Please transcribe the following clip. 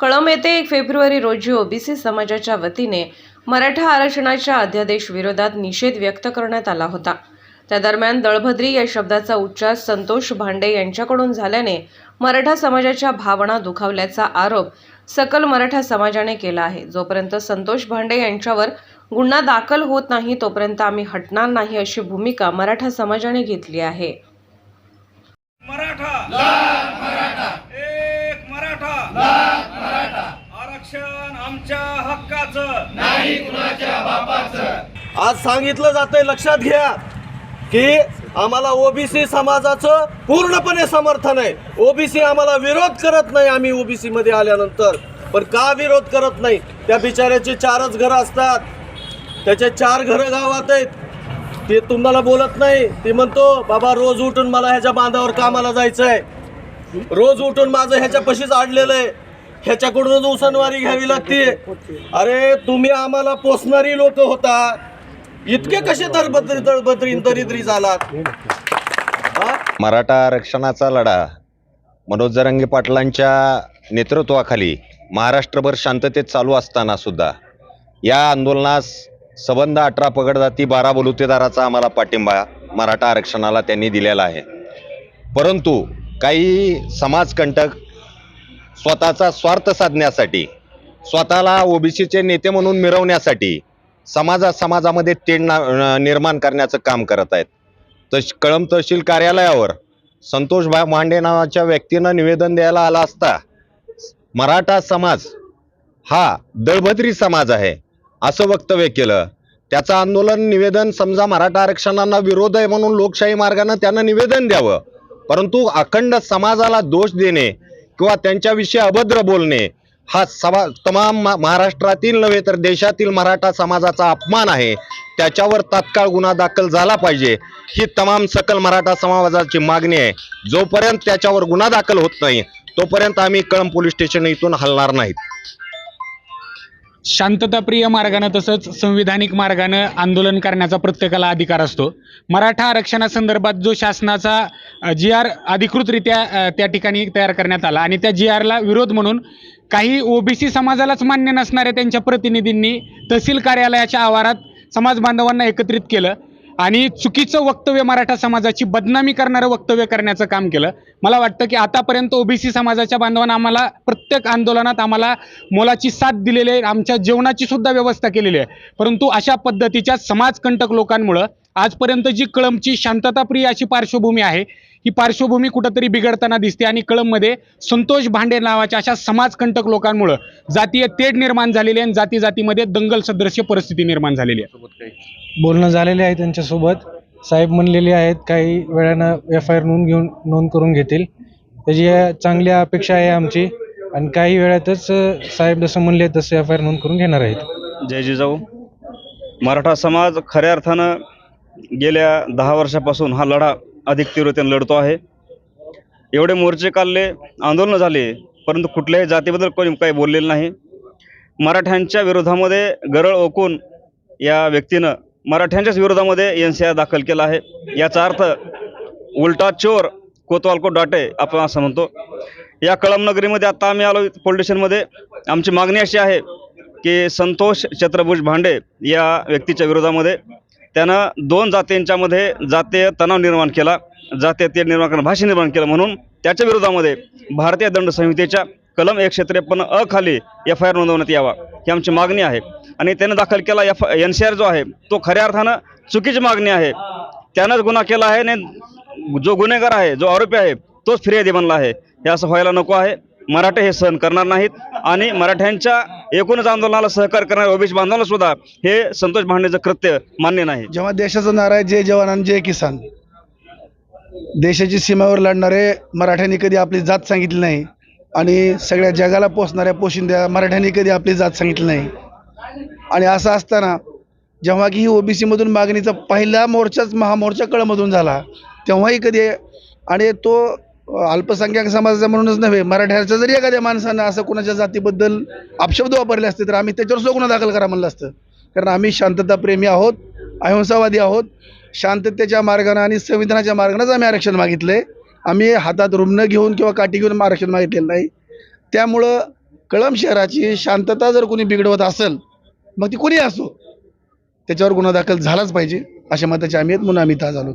कळंब येथे एक फेब्रुवारी रोजी ओबीसी समाजाच्या वतीने मराठा आरक्षणाच्या अध्यादेश विरोधात निषेध व्यक्त करण्यात आला होता. त्या दरम्यान दळभद्री या शब्दाचा उच्चार संतोष भांडे यांच्याकडून झाल्याने मराठा समाजाच्या भावना दुखावल्याचा आरोप सकल मराठा समाजाने केला आहे. जोपर्यंत संतोष भांडे यांच्यावर गुन्हा दाखल होत नाही तोपर्यंत आम्ही हटणार नाही अशी भूमिका मराठा समाजाने घेतली आहे मराठा लाख मराठा एक मराठा लाख मराठा आरक्षण आमच्या हक्काचं. नाही कुणाच्या बापाचं. आज सांगितलं जातंय लक्षात घ्या की आम्हाला ओबीसी समाजाचं पूर्णपणे समर्थन आहे. ओबीसी आम्हाला विरोध करत नाही आम्ही ओबीसी मध्ये आल्यानंतर. पण का विरोध करत नाही? त्या बिचाऱ्याचे चारच घरं असतात. त्याचे चार घरं गावात आहेत. ते तुम्हाला बोलत नाही. ते म्हणतो बाबा रोज उठून मला ह्याच्या बांधावर कामाला जायचं आहे रोज उठून माझं ह्याच्या पशीच आडलेलं आहे. ह्याच्याकडूनच उसनवारी घ्यावी लागते. अरे तुम्ही आम्हाला पोसणारी लोक होता. इतके कसे दरबद्री दरबद्री दरिद्री झालात? हा? मराठा आरक्षणाचा लढा. मनोज जरंगे पाटलांच्या नेतृत्वाखाली महाराष्ट्रभर शांततेत चालू असताना सुद्धा या आंदोलनास सबंध अठरा पगडजाती बारा बलुतेदाराचा आम्हाला पाठिंबा मराठा आरक्षणाला त्यांनी दिलेला आहे. परंतु काही समाजकंटक स्वतःचा स्वार्थ साधण्यासाठी स्वतःला ओबीसीचे नेते म्हणून मिरवण्यासाठी समाजा समाजामध्ये तेढ ना निर्माण करण्याचं काम करत आहेत. तश कळंब तहसील कार्यालयावर संतोष भा मांडे नावाच्या व्यक्तीनं निवेदन द्यायला आला असता मराठा समाज हा दळभद्री समाज आहे असं वक्तव्य केलं. त्याचं आंदोलन निवेदन समजा मराठा आरक्षणांना विरोध आहे म्हणून लोकशाही मार्गानं त्यानं निवेदन द्यावं. परंतु अखंड समाजाला दोष देणे किंवा त्यांच्याविषयी अभद्र बोलणे हा समा तमाम महाराष्ट्रातील नव्हे तर देशातील मराठा समाजाचा अपमान आहे. त्याच्यावर तात्काळ गुन्हा दाखल झाला पाहिजे. ही तमाम सकल मराठा समाजाची मागणी आहे. जोपर्यंत त्याच्यावर गुन्हा दाखल होत नाही तोपर्यंत आम्ही कळंब पोलीस स्टेशन इथून हलणार नाहीत. शांतताप्रिय मार्गानं तसंच संविधानिक मार्गानं आंदोलन करण्याचा प्रत्येकाला अधिकार असतो. मराठा आरक्षणासंदर्भात जो शासनाचा जी आर अधिकृतरित्या त्या ठिकाणी तयार करण्यात आला आणि त्या जी आरला विरोध म्हणून काही ओबीसी समाजालाच मान्य नसणाऱ्या त्यांच्या प्रतिनिधींनी तहसील कार्यालयाच्या आवारात समाज बांधवांना एकत्रित केलं. आणि चुकीचं वक्तव्य मराठा समाजाची बदनामी करणारं वक्तव्य करण्याचं काम केलं. मला वाटतं की आतापर्यंत ओबीसी समाजाच्या बांधवांना आम्हाला प्रत्येक आंदोलनात आम्हाला मोलाची साथ दिलेली आहे. आमच्या जेवणाची सुद्धा व्यवस्था केलेली आहे. परंतु अशा पद्धतीच्या समाजकंटक लोकांमुळं आजपर्यंत जी कळंबची शांतताप्रिय अशी पार्श्वभूमी आहे ही पार्श्वभूमी कुठंतरी बिघडताना दिसते आणि कळंबमध्ये संतोष भांडे नावाच्या अशा समाजकंटक लोकांमुळं जातीय तेढ निर्माण झालेली आहे आणि जाती जातीमध्ये दंगल सदृश्य परिस्थिती निर्माण झालेली आहे. बोलणं झालेले आहे त्यांच्यासोबत. साहेब म्हणलेले आहेत काही वेळानं एफ आय आर नोंद घेऊन नोंद करून घेतील. त्याची अ, चांगली अपेक्षा आहे आमची आणि काही वेळातच साहेब जसं म्हणले तसं एफ आय आर नोंद करून घेणार आहेत. जय जिजाऊ. मराठा समाज खऱ्या अर्थानं गेल्या दहा वर्षापासून हा लढा अधिक तीव्रतेने लढतो आहे. एवढे मोर्चे काढले आंदोलनं झाले परंतु कुठल्याही जातीबद्दल कोणी काही बोललेलं नाही. मराठ्यांच्या विरोधामध्ये गरळ ओकून या व्यक्तीनं मराठ्यांच्याच विरोधामध्ये एन सी आर दाखल केला आहे. याचा अर्थ उलटा चोर कोतवाल को डाटे आपण असं म्हणतो. या कळमनगरीमध्ये आत्ता आता आम्ही आलो पोलीस स्टेशनमध्ये आमची मागणी अशी आहे की संतोष छत्रभुज भांडे या व्यक्तीच्या विरोधामध्ये त्यानं दोन जातींच्यामध्ये जातीय तणाव निर्माण केला जातीय निर्माण करणं भाषा निर्माण केलं म्हणून त्याच्या विरोधामध्ये भारतीय दंड संहितेच्या कलम एकशे त्रेपन्न अ खाली एफ आय आर नोंदवण्यात यावा ही आमची मागणी आहे. आणि त्यानं दाखल केला एफ एन सी आर जो आहे तो खऱ्या अर्थानं चुकीची मागणी आहे. त्यानंच गुन्हा केला आहे आणि जो गुन्हेगार आहे जो आरोपी आहे तोच फिर्यादी बनला आहे. हे असं व्हायला नको आहे. मराठे हे सहन करणार नाहीत आणि मराठ्यांच्या एकूणच आंदोलनाला सहकार करणाऱ्या ओबीसी बांधवांना सुद्धा हे संतोष भांडेचं कृत्य मान्य नाही. जेव्हा देशाचा नारा आहे जय जवान आणि जय किसान. देशाची सीमेवर लढणारे मराठ्यांनी कधी आपली जात सांगितली नाही आणि सगळ्या जगाला पोचणाऱ्या पोशिंद्या मराठ्यांनी कधी आपली जात सांगितली नाही. आणि असं असताना जेव्हा की ही ओबीसीमधून मागणीचा पहिला मोर्चाच महामोर्चा कळमधून झाला तेव्हाही कधी आणि तो अल्पसंख्याक समाजाचा म्हणूनच नव्हे मराठ्याच्या जरी एखाद्या माणसानं असं कोणाच्या जातीबद्दल अपशब्द वापरले असते तर आम्ही त्याच्यावर सुद्धा गुन्हा दाखल करा म्हणलं असतं. कारण आम्ही शांतताप्रेमी आहोत अहिंसावादी आहोत शांततेच्या मार्गानं आणि संविधानाच्या मार्गानंच आम्ही आरक्षण मागितलं. आहे आम्ही हातात रुग्ण घेऊन किंवा काठी घेऊन आरक्षण मागितलेलं नाही. त्यामुळं कळंब शहराची शांतता जर कोणी बिघडवत असेल मग ती कोणी असो त्याच्यावर गुन्हा दाखल झालाच पाहिजे अशा मताचे आम्ही आहेत म्हणून आम्ही इथं आज आलो.